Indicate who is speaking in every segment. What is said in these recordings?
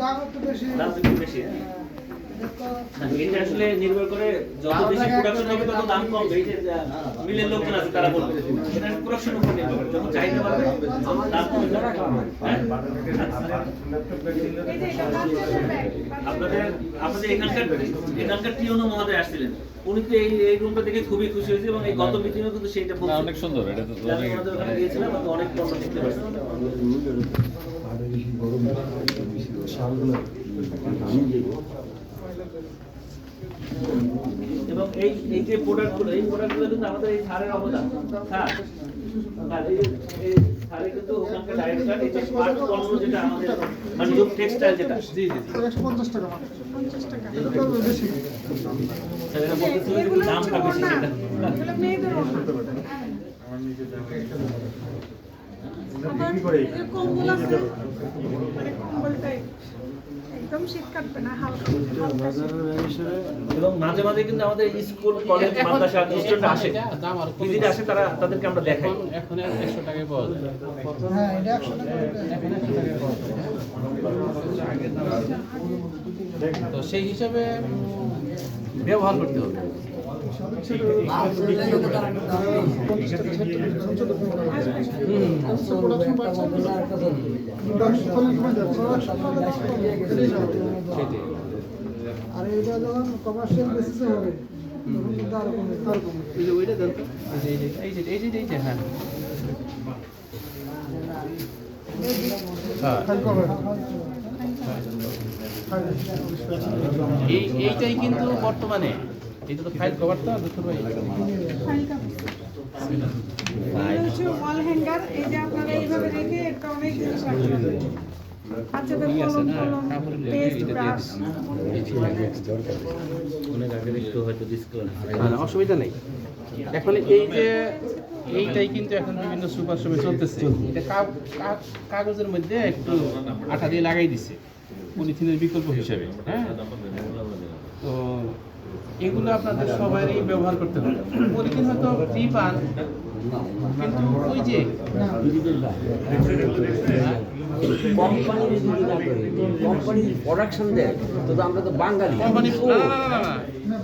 Speaker 1: দাম একটু বেশি।
Speaker 2: এটা আসলে নির্ভর করে যত বেশি প্রোডাকশন হবে তত দাম কম এই যে মিলের লোকজন আছে তারা বলবে এটা প্রোডাকশনের উপর নির্ভর করে যখন চাহিদা বাড়বে দাম কমে হ্যাঁ? আপনাদের আপনাদের এখানকার এখানকার টিওনো মহোদয় আসছিলেন উনি তো এই এই রুমটা দেখে খুবই খুশি হয়েছে এবং এই গত মিটিংও কিন্তু সেইটা
Speaker 3: অনেক সুন্দর এটা তো
Speaker 2: ওখানে গিয়েছিলাম আমি অনেক পণ্য দেখতে পাচ্ছি এবং এই এই যে প্রোডাক্টগুলো এই প্রোডাক্টগুলো কিন্তু আমাদের এই সারের অবদান। স্যার স্যার, এই যে- এই সারে কিন্তু ওখানকার ডাইরেক্টর এই যে স্মার্ট পণ্য যেটা আমাদের মানে যুগ টেক্সটাইল যেটা। জি জি
Speaker 1: একশো পঞ্চাশ টাকা মাত্র।
Speaker 4: পঞ্চাশ টাকা।
Speaker 1: এটা তো বেশি।
Speaker 2: স্যার এটা বলতেছিল যে
Speaker 4: এগুলো হচ্ছে
Speaker 2: দামটা বেশি সেটা।
Speaker 4: আবার কম্বল আছে। মানে কম্বল টাইপ একদম শীত কাটবে না হালকা হালকা
Speaker 2: এবং মাঝে মাঝে কিন্তু আমাদের স্কুল কলেজ মাদ্রাসা স্টুডেন্ট আসে।
Speaker 3: দাম আর
Speaker 2: ভিজিট আসে তারা তাদেরকে আমরা দেখাই।
Speaker 3: এখন একশো টাকায় পাওয়া যায়।
Speaker 1: হ্যাঁ এটা একশো টাকা
Speaker 3: তো সেই হিসাবে ব্যবহার করতে হবে। এইটাই কিন্তু বর্তমানে এটা তো ফাইল কভারটা
Speaker 4: ফাইল। এগুলো ওয়াল হ্যাঙ্গার এই যে আপনারা এইভাবে রেখে একটা অনেক জিনিস রাখতে পারবেন বাচ্চাদের কলম কলম পেস্ট ব্রাশ
Speaker 2: অনেক আগে একটু হয়তো ডিসকাউন্ট
Speaker 3: না, না, অসুবিধা নেই। এখন এই যে এইটাই কিন্তু এখন বিভিন্ন সুপার শপে চলতেছে। এটা কাগজের মধ্যে একটু আঠা দিয়ে লাগাই দিছে। পলিথিনের বিকল্প হিসাবে হ্যাঁ? এগুলো আপনাদের সবারই ব্যবহার করতে হবে। পলিথিন হয়তো ফ্রি পান কিন্তু ওই যে
Speaker 5: কোম্পানি প্রোডাকশন দেয় আমরা তো বাঙালি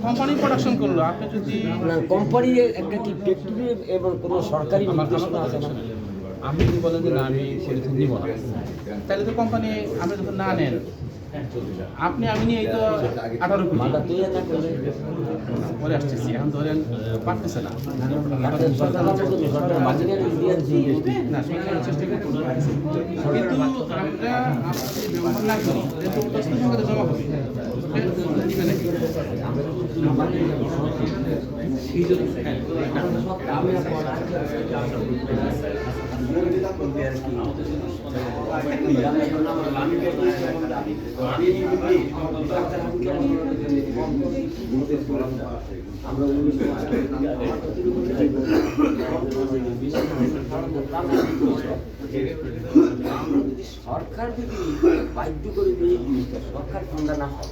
Speaker 3: কোম্পানি প্রোডাকশন করল। আপনি যদি
Speaker 5: না কোম্পানির একটা কি ফ্যাক্টরি এবং কোনো সরকারি নির্দেশনা আছে না।
Speaker 3: আপনি যদি বলেন যে না আমি পলিথিন নিব না। তাহলে তো কোম্পানি আপনি যখন না নেন আপনি আমি নিয়ে তো আঠারো কোটি। পরে আসতেছি এখন ধরেন পারতেছে না।
Speaker 5: সরকার
Speaker 3: চেষ্টা কিন্তু ব্যবহার না করি করে?
Speaker 5: আমরা সরকার যদি বাধ্য করে দিয়ে সরকার ঠান্ডা না হয়